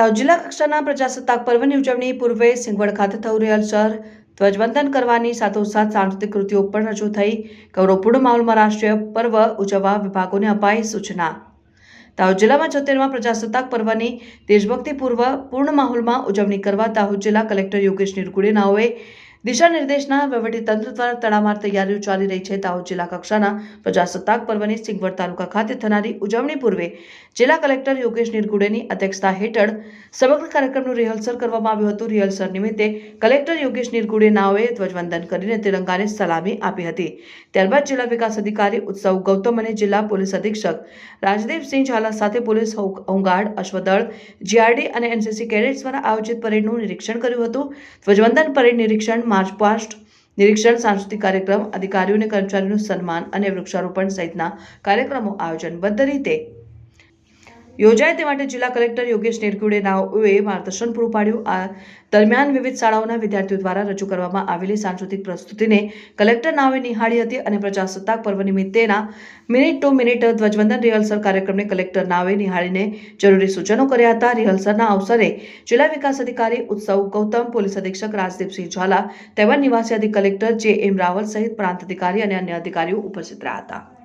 દાહોદ જિલ્લા કક્ષાના પ્રજાસત્તાક પર્વની ઉજવણી પૂર્વે સિંગવડ ખાતે થયું સર ધ્વજવંદન કરવાની સાથોસાથ સાંસ્કૃતિક કૃતિઓ પણ રજૂ થઈ. ગૌરવપૂર્ણ માહોલમાં રાષ્ટ્રીય પર્વ ઉજવવા વિભાગોને અપાઈ સૂચના. દાહોદ જિલ્લામાં છોતેરમાં પ્રજાસત્તાક પર્વની દેશભક્તિપૂર્વ પૂર્ણ માહોલમાં ઉજવણી કરવા દાહોદ જિલ્લા કલેક્ટર યોગેશ નિરગુડે નાઓએ દિશા નિર્દેશના વહીવટીતંત્ર દ્વારા તડામાર તૈયારીઓ ચાલી રહી છે. દાહોદ જિલ્લા કક્ષાના પ્રજાસત્તાક પર્વની સિંગવડ તાલુકા ખાતે થનારી ઉજવણી પૂર્વે જિલ્લા કલેક્ટર યોગેશ નિરગુડેની અધ્યક્ષતા હેઠળ સમગ્ર કાર્યક્રમનું રિહર્સલ કરવામાં આવ્યું હતું. રિહર્સલ નિમિત્તે કલેક્ટર યોગેશ નિરગુડે નાઓએ ધ્વજવંદન કરીને તિરંગાને સલામી આપી હતી. ત્યારબાદ જિલ્લા વિકાસ અધિકારી ઉત્સવ ગૌતમ અને જિલ્લા પોલીસ અધિક્ષક રાજદીપસિંહ ઝાલા સાથે પોલીસ હોમ- હોમગાર્ડ અશ્વદળ, જીઆરડી અને એનસીસી કેડેટ્સ દ્વારા આયોજિત પરેડનું નિરીક્ષણ કર્યું હતું. ધ્વજવંદન પરેડ નિરીક્ષણ માર્ચ પાસ્ટ નિરીક્ષણ સાંસ્કૃતિક કાર્યક્રમ અધિકારીઓ અને કર્મચારીઓનું સન્માન અને વૃક્ષારોપણ સહિતના કાર્યક્રમો આયોજનબદ્ધ રીતે યોજાય તે માટે જિલ્લા કલેક્ટર યોગેશ નિરગુડે નાઓએ માર્ગદર્શન પૂરું પાડ્યું. આ દરમિયાન વિવિધ શાળાઓના વિદ્યાર્થીઓ દ્વારા રજૂ કરવામાં આવેલી સાંસ્કૃતિક પ્રસ્તુતિને કલેક્ટર નાઓએ નિહાળી હતી અને પ્રજાસત્તાક પર્વ નિમિત્તેના મિનિટ ટુ મિનિટ ધ્વજવંદન રિહર્સલ કાર્યક્રમને કલેક્ટર નાઓએ નિહાળીને જરૂરી સૂચનો કર્યા હતા. રિહર્સલના અવસરે જિલ્લા વિકાસ અધિકારી ઉત્સવ ગૌતમ, પોલીસ અધિક્ષક રાજદીપસિંહ ઝાલા તેમજ નિવાસી અધિક કલેક્ટર જે એમ રાવલ સહિત પ્રાંત અધિકારી અને અન્ય અધિકારીઓ ઉપસ્થિત રહ્યા હતા.